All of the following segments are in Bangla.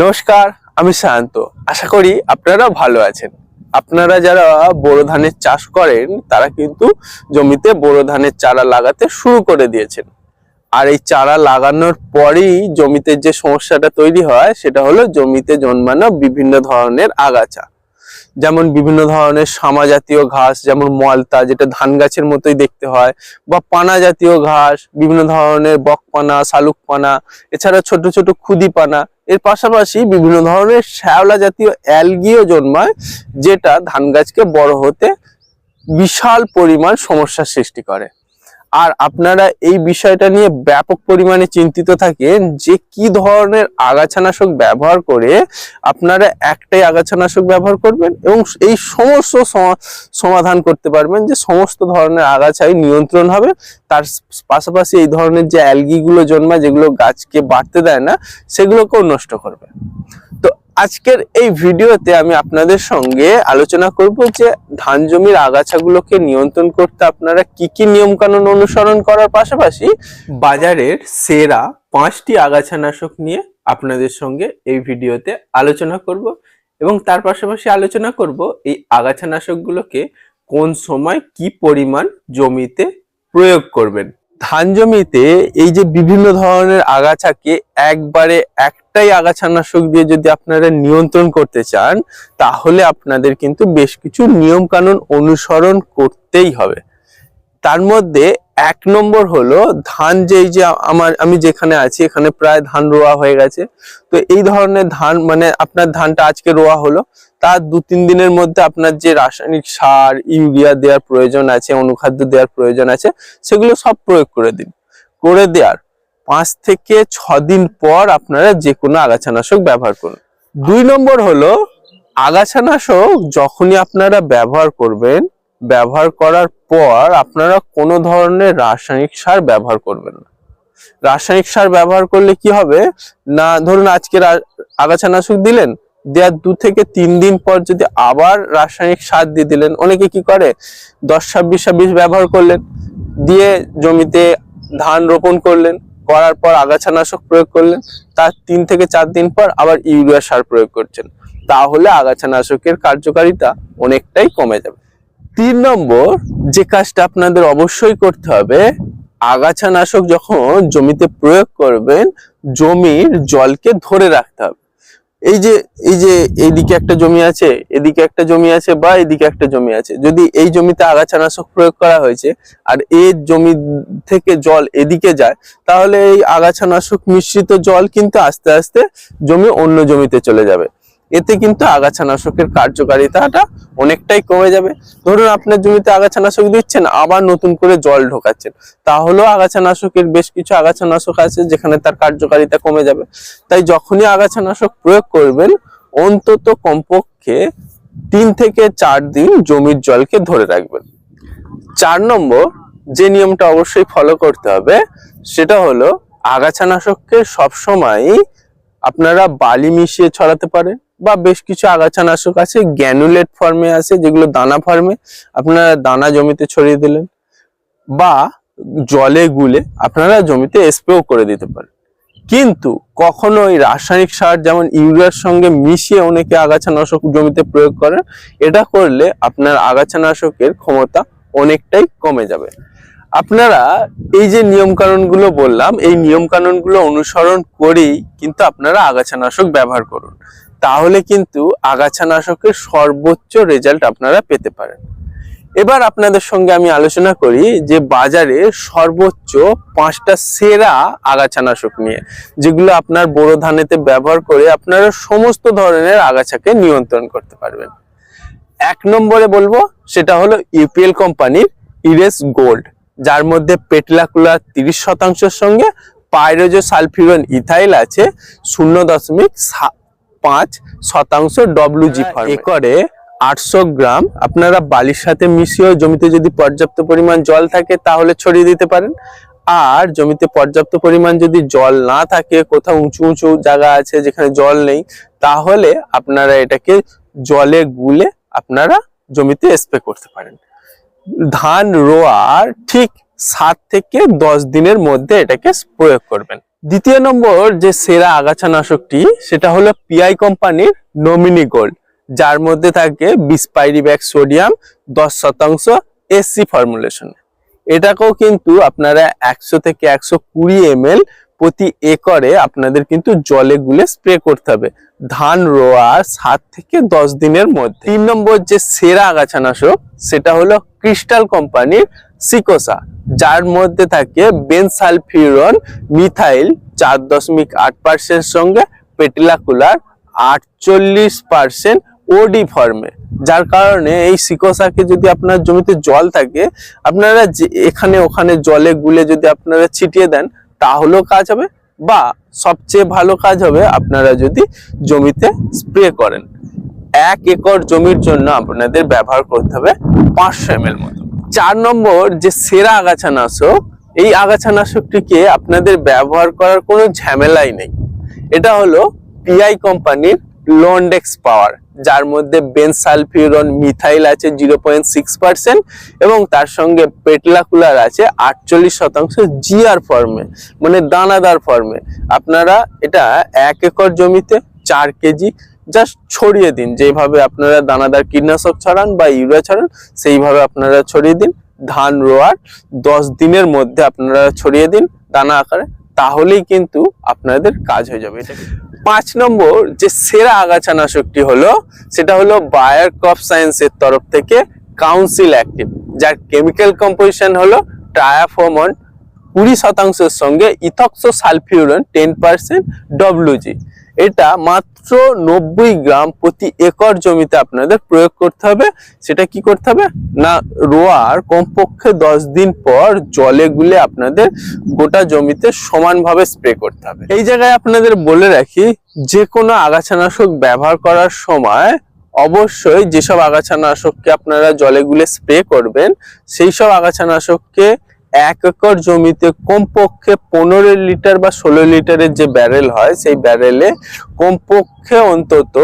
নমস্কার, আমি শান্ত। আশা করি আপনারা ভালো আছেন। আপনারা যারা বোরো ধানের চাষ করেন, তারা কিন্তু জমিতে বোরো ধানের চারা লাগাতে শুরু করে দিয়েছেন। আর এই চারা লাগানোর পরেই জমিতে যে সমস্যাটা তৈরি হয়, সেটা হলো জমিতে জন্মানো বিভিন্ন ধরনের আগাছা। যেমন বিভিন্ন ধরনের সামা জাতীয় ঘাস, যেমন মলতা, যেটা ধান গাছের মতোই দেখতে হয়, বা পানা জাতীয় ঘাস, বিভিন্ন ধরনের বকপানা শালুকপানা এছাড়া ছোট ছোট খুদি পানা। এর পাশাপাশি বিভিন্ন ধরনের শ্যাওলা জাতীয় অ্যালগিও জন্মায়, যেটা ধান গাছকে বড় হতে বিশাল পরিমাণ সমস্যার সৃষ্টি করে। আর আপনারা এই বিষয়টা নিয়ে ব্যাপক পরিমাণে চিন্তিত থাকেন যে কি ধরনের আগাছানাশক ব্যবহার করে আপনারা একটাই আগাছানাশক ব্যবহার করবেন এবং এই সমস্ত সমা- সমাধান করতে পারবেন যে সমস্ত ধরনের আগাছাই নিয়ন্ত্রণ হবে। তার পাশাপাশি এই ধরনের যে অ্যালগিগুলো জন্মায় যেগুলো গাছকে বাড়তে দেয় না, সেগুলোকেও নষ্ট করবে। তো আজকের এই ভিডিওতে আমি আপনাদের সঙ্গে আলোচনা করব যে ধান জমির আগাছাগুলোকে নিয়ন্ত্রণ করতে আপনারা কি কি নিয়ম কানুন অনুসরণ করার পাশাপাশি বাজারের সেরা পাঁচটি আগাছানাশক নিয়ে আপনাদের সঙ্গে এই ভিডিওতে আলোচনা করব এবং তার পাশাপাশি আলোচনা করব এই আগাছানাশকগুলোকে কোন সময় কি পরিমাণ জমিতে প্রয়োগ করবেন। ধান জমিতে এই যে বিভিন্ন ধরনের আগাছাকে একবারে একটাই আগাছানাশক দিয়ে যদি আপনারা নিয়ন্ত্রণ করতে চান, তাহলে আপনাদের কিন্তু বেশ কিছু নিয়ম কানুন অনুসরণ করতেই হবে। তার মধ্যে এক নম্বর হলো ধান যে এই যে আমার, আমি যেখানে আছি, এখানে প্রায় ধান রোয়া হয়ে গেছে। তো এই ধরনের ধান মানে আপনার ধানটা আজকে রোয়া হলো, তার দু তিন দিনের মধ্যে আপনার যে রাসায়নিক সার, ইউরিয়া দেওয়ার প্রয়োজন আছে, অনুখাদ্য দেওয়ার প্রয়োজন আছে, সেগুলো সব প্রয়োগ করে দিন। করে দেওয়ার পাঁচ থেকে ছ দিন পর আপনারা যে কোনো আগাছানাশক ব্যবহার করুন। দুই নম্বর হলো আগাছানাশক যখনই আপনারা ব্যবহার করবেন ব্যবহার করার পর আপনারা কোনো ধরনের রাসায়নিক সার ব্যবহার করবেন না। রাসায়নিক সার ব্যবহার করলে কি হবে? না, ধরুন আজকে আগাছানাশক দিলেন, দেওয়ার দু থেকে তিন দিন পর যদি আবার রাসায়নিক সার দিয়ে দিলেন, অনেকে কি করে? দশ, ছাব্বিশ ছাব্বিশ ব্যবহার করলেন, দিয়ে জমিতে ধান রোপণ করলেন, করার পর আগাছানাশক প্রয়োগ করলেন, তার তিন থেকে চার দিন পর আবার ইউরিয়া সার প্রয়োগ করছেন। তাহলে আগাছানাশকের কার্যকারিতা অনেকটাই কমে যাবে। তিন নম্বর, যে কাজটা আপনাদের অবশ্যই করতে হবে, আগাছানাশক যখন জমিতে প্রয়োগ করবেন, জমির জলকে ধরে রাখতে হবে। এই যে এই যে এইদিকে একটা জমি আছে, এদিকে একটা জমি আছে বা এদিকে একটা জমি আছে, যদি এই জমিতে আগাছানাশক প্রয়োগ করা হয়েছে আর এই জমি থেকে জল এদিকে যায়, তাহলে এই আগাছানাশক মিশ্রিত জল কিন্তু আস্তে আস্তে জমি অন্য জমিতে চলে যাবে। এতে কিন্তু আগাছানাশকের কার্যকারিতাটা অনেকটাই কমে যাবে। ধরুন আপনার জমিতে আগাছানাশক দিচ্ছেন, আবার নতুন করে জল ঢোকাচ্ছেন, তাহলেও আগাছানাশকের বেশ কিছু আগাছানাশক আছে যেখানে তার কার্যকারিতা কমে যাবে। তাই যখনই আগাছানাশক প্রয়োগ করবেন, অন্তত কমপক্ষে তিন থেকে চার দিন জমির জলকে ধরে রাখবেন। চার নম্বর যে নিয়মটা অবশ্যই ফলো করতে হবে, সেটা হলো আগাছানাশককে সবসময় আপনারা বালি মিশিয়ে ছড়াতে পারেন। বা বেশ কিছু আগাছানাশক আছে গ্যানুলেট ফর্মে আছে, যেগুলো দানা ফর্মে। আপনারা দানা জমিতে ছড়িয়ে দিলেন বা জলে গুলে আপনারা জমিতে স্প্রেও করে দিতে পারেন। কিন্তু কখনো ওই রাসায়নিক সার যেমন ইউরিয়ার সঙ্গে মিশিয়ে অনেকে আগাছানাশক জমিতে প্রয়োগ করেন, এটা করলে আপনার আগাছানাশকের ক্ষমতা অনেকটাই কমে যাবে। আপনারা এই যে নিয়ম কানুনগুলো বললাম, এই নিয়ম কানুনগুলো অনুসরণ করেই কিন্তু আপনারা আগাছানাশক ব্যবহার করুন। তাহলে কিন্তু আগাছানাশকের সর্বোচ্চ রেজাল্ট আপনারা পেতে পারেন। এবার আপনাদের সঙ্গে আমি আলোচনা করি যে বাজারে সর্বোচ্চ পাঁচটা সেরা আগাছানাশক নিয়ে, যেগুলো আপনার বোরো ধানেতে ব্যবহার করে আপনারা সমস্ত ধরনের আগাছাকে নিয়ন্ত্রণ করতে পারবেন। এক নম্বরে বলব, সেটা হলো ইউপিএল কোম্পানির ইরেস গোল্ড, যার মধ্যে পেটলাকুলার তিরিশ শতাংশের সঙ্গে পাইরোজো সালফিউরন ইথাইল আছে শূন্য দশমিক পাঁচ শতাংশ ডব্লিউজি একরে আটশো গ্রাম। আপনারা বালির সাথে মিশিয়ে জমিতে যদি পর্যাপ্ত পরিমাণ জল থাকে তাহলে ছড়িয়ে দিতে পারেন। আর জমিতে পর্যাপ্ত পরিমাণ যদি জল না থাকে কোথাও উঁচু উঁচু জায়গা আছে যেখানে জল নেই তাহলে আপনারা এটাকে জলে গুলে আপনারা জমিতে স্প্রে করতে পারেন। ধান রোয়ার ঠিক সাত থেকে দশ দিনের মধ্যে এটাকে প্রয়োগ করবেন। দ্বিতীয় নম্বর যে সেরা আগাছা নাশকটি সেটা হলো পিআই কোম্পানির নমিনি গোল্ড, যার মধ্যে থাকে বিসপাইরি ব্যাগ সোডিয়াম দশ শতাংশ এসসি ফর্মুলেশন এটাকেও কিন্তু আপনারা একশো থেকে একশো কুড়ি এম প্রতি একরে আপনাদের কিন্তু জলে গুলে স্প্রে করতে হবে। ধান রোয়ার সাত থেকে দশ দিনের মধ্যে। তিন নম্বর যে সেরা আগাছানাশক সেটা হলো ক্রিস্টাল কোম্পানির সিকোসা যার মধ্যে থাকে বেনসালফিউরন মিথাইল চার দশমিক আট পার্সেন্ট সঙ্গে পেটিলাকুলার আটচল্লিশ পার্সেন্ট ওডি ফর্মে যার কারণে এই সিকোসাকে যদি আপনার জমিতে জল থাকে, আপনারা যে এখানে ওখানে জলে গুলে যদি আপনারা ছিটিয়ে দেন তাহলেও কাজ হবে বা সবচেয়ে ভালো কাজ হবে আপনারা যদি জমিতে স্প্রে করেন। এক একর জমির জন্য আপনাদের ব্যবহার করতে হবে পাঁচশো এম মতো। চার নম্বর যে সেরা আগাছানাশক এই আগাছানাশকটিকে আপনাদের ব্যবহার করার কোনো ঝামেলাই নেই। এটা হলো পিআই কোম্পানির লন্ডেক্স পাওয়ার যার মধ্যে বেনসালফিউরন মিথাইল আছে জিরো পয়েন্ট সিক্স পার্সেন্ট এবং তার সঙ্গে পেটলাকুলার আছে আটচল্লিশ শতাংশ জিআর ফর্মে মানে দানাদার ফর্মে আপনারা এটা এক একর জমিতে চার কেজি জাস্ট ছড়িয়ে দিন। যেভাবে আপনারা দানাদার কীটনাশক ছড়ান বা ইউরিয়া ছড়ান, সেইভাবে আপনারা ছড়িয়ে দিন। ধান রোয়ার দশ দিনের মধ্যে আপনারা ছড়িয়ে দিন দানা আকারে, তাহলেই কিন্তু আপনাদের কাজ হয়ে যাবে। এটা পাঁচ নম্বর যে সেরা আগাছানাশকটি হলো, সেটা হলো বায়ার ক্রপ সায়েন্সের তরফ থেকে কাউন্সিল অ্যাক্টিভ, যার কেমিক্যাল কম্পোজিশন হলো ট্রায়াফোমন কুড়ি শতাংশের সঙ্গে ethoxysulfuron ten percent WG এটা মাত্র নব্বই গ্রাম প্রতি একর জমিতে আপনাদের প্রয়োগ করতে হবে। সেটা কি করতে হবে? না, রোয়ার কমপক্ষে দশ দিন পর জলে গুলে আপনাদের গোটা জমিতে সমানভাবে স্প্রে করতে হবে। এই জায়গায় আপনাদের বলে রাখি যে কোনো আগাছানাশক ব্যবহার করার সময় অবশ্যই যেসব আগাছানাশককে আপনারা জলে গুলে স্প্রে করবেন, সেই সব আগাছানাশককে এক একর জমিতে কমপক্ষে পনেরো লিটার বা ষোলো লিটারের যে ব্যারেল হয়, সেই ব্যারেলে কমপক্ষে অন্তত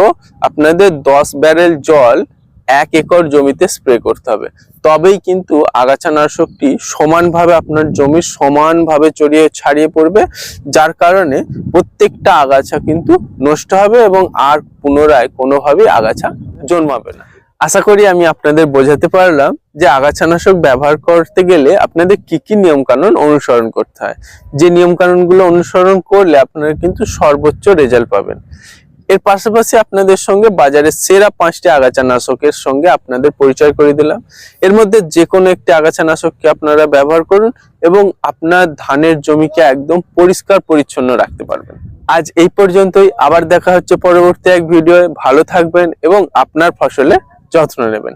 আপনাদের দশ ব্যারেল জল এক একর জমিতে স্প্রে করতে হবে। তবেই কিন্তু আগাছানাশকটি সমানভাবে আপনার জমি সমানভাবে চড়িয়ে ছাড়িয়ে পড়বে, যার কারণে প্রত্যেকটা আগাছা কিন্তু নষ্ট হবে এবং আর পুনরায় কোনোভাবেই আগাছা জন্মাবে না। আশা করি আমি আপনাদের বোঝাতে পারলাম যে আগাছানাশক ব্যবহার করতে গেলে আপনাদের কি কি নিয়ম কানুন অনুসরণ করতে হয়। যে নিয়ম কানুনগুলো অনুসরণ করলে আপনারা কিন্তু সর্বোচ্চ রেজাল্ট পাবেন। এর পাশাপাশি আপনাদের সঙ্গে বাজারের সেরা পাঁচটি আগাছানাশকের সঙ্গে আপনাদের পরিচয় করে দিলাম। এর মধ্যে যে কোনো একটি আগাছানাশককে আপনারা ব্যবহার করুন এবং আপনার ধানের জমিকে একদম পরিষ্কার পরিচ্ছন্ন রাখতে পারবেন। আজ এই পর্যন্তই। আবার দেখা হচ্ছে পরবর্তী এক ভিডিওয়ে। ভালো থাকবেন এবং আপনার ফসলের যত্ন নেবেন।